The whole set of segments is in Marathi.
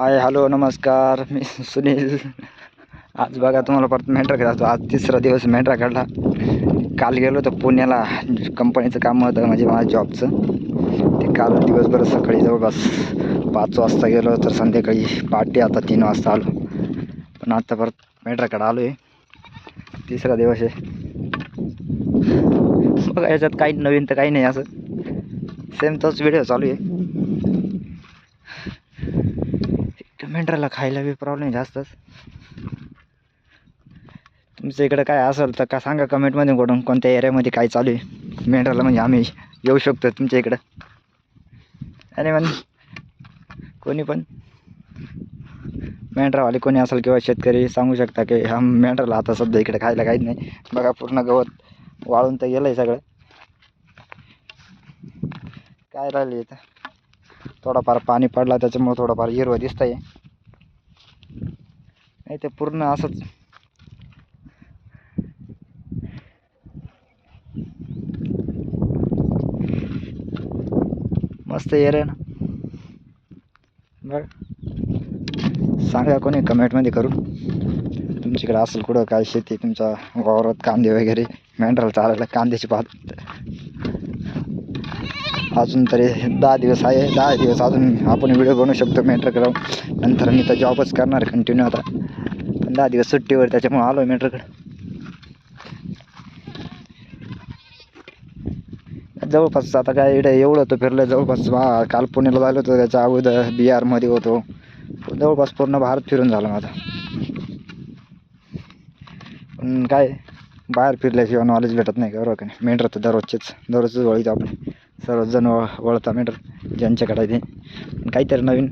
हाय हॅलो नमस्कार. मी सुनील. आज बघा तुम्हाला परत मेंढरा खेळायचो आज तिसरा दिवस मेंढरा काढला. काल गेलो होतो पुण्याला. कंपनीचं काम होतं म्हणजे माझ्या जॉबचं ते काल दिवसभर सकाळी जवळपास पाच वाजता गेलो तर संध्याकाळी पहाटे आता तीन वाजता आलो. पण आता परत मेंढराकडे आलो आहे तिसरा दिवस आहे. बघा याच्यात काही नवीन तर काही नाही असं. सेम तोच व्हिडिओ चालू आहे. मेंढराला खायला बी प्रॉब्लेम जास्तच. तुमच्या इकडं काय असेल तर का सांगा कमेंटमध्ये कोणून कोणत्या एरियामध्ये काय चालू आहे? मेंढराला म्हणजे आम्ही येऊ शकतो तुमच्या इकडं. अरे मग कोणी पण. मेंढरावाले कोणी असेल किंवा शेतकरी सांगू शकता की हा मेंढराला आता सध्या इकडे खायला काहीच नाही. बघा पूर्ण गवत वाळून तर गेलं आहे सगळं. काय राहिलं इथं? थोडाफार पाणी पडला त्याच्यामुळे थोडंफार हिरवं दिसतं आहे नाही ते पूर्ण असंच. मस्त एरिया ना. बघ. सांगा कोणी कमेंटमध्ये करून. तुमच्याकडे असेल कुठं काय शेती तुमच्या वावरात कांदे वगैरे मेंढराला चालायला कांद्याची पात. अजून तरी दहा दिवस आहे. दहा दिवस अजून आपण व्हिडिओ बनवू शकतो मेट्रोकडं नंतर मी तर जॉबच करणार कंटिन्यू आता. पण दहा दिवस सुट्टीवर त्याच्यामुळे आलो मेट्रोकडं जवळपास आता काय इकडे एवढं तर फिरलं जवळपास बा काल पुण्याला झालं होतं त्याच्या अगोदर बिहारमध्ये होतो. जवळपास पूर्ण भारत फिरून झालं माझं पण काय बाहेर फिरल्याशिवाय नॉलेज भेटत नाही का बरोबर का नाही? मेंढर तर दररोजचेच दररोजच वळीतो आपण सर्वजण वळ वळता मेंढर ज्यांच्याकडे आहे ते. पण काहीतरी नवीन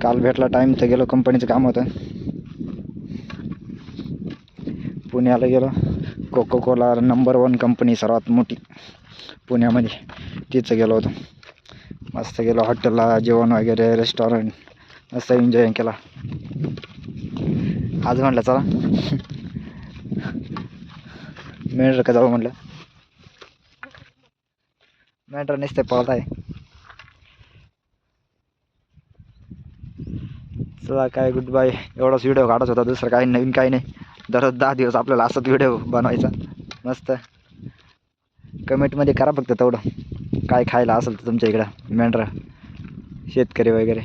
काल भेटला टाईम तर गेलो कंपनीचं काम होतं. पुण्याला गेलो. Coca Cola number one company सर्वात मोठी. पुण्यामध्ये तिथं गेलो होतो. मस्त गेलो हॉटेलला जेवण वगैरे रेस्टॉरंट मस्त एन्जॉय केला. आज म्हटलं चला. मेंढर का जाऊ म्हटलं मेंढर नुसते पळत चला काय गुड बाय एवढाच व्हिडिओ काढत होता दुसरं काही नवीन काही नाही. दररोज दहा दिवस आपल्याला असाच व्हिडिओ बनवायचा. मस्त. कमेंटमध्ये करा फक्त तेवढं. काय खायला असेल तर तुमच्या इकडं मेंढरा शेतकरी वगैरे.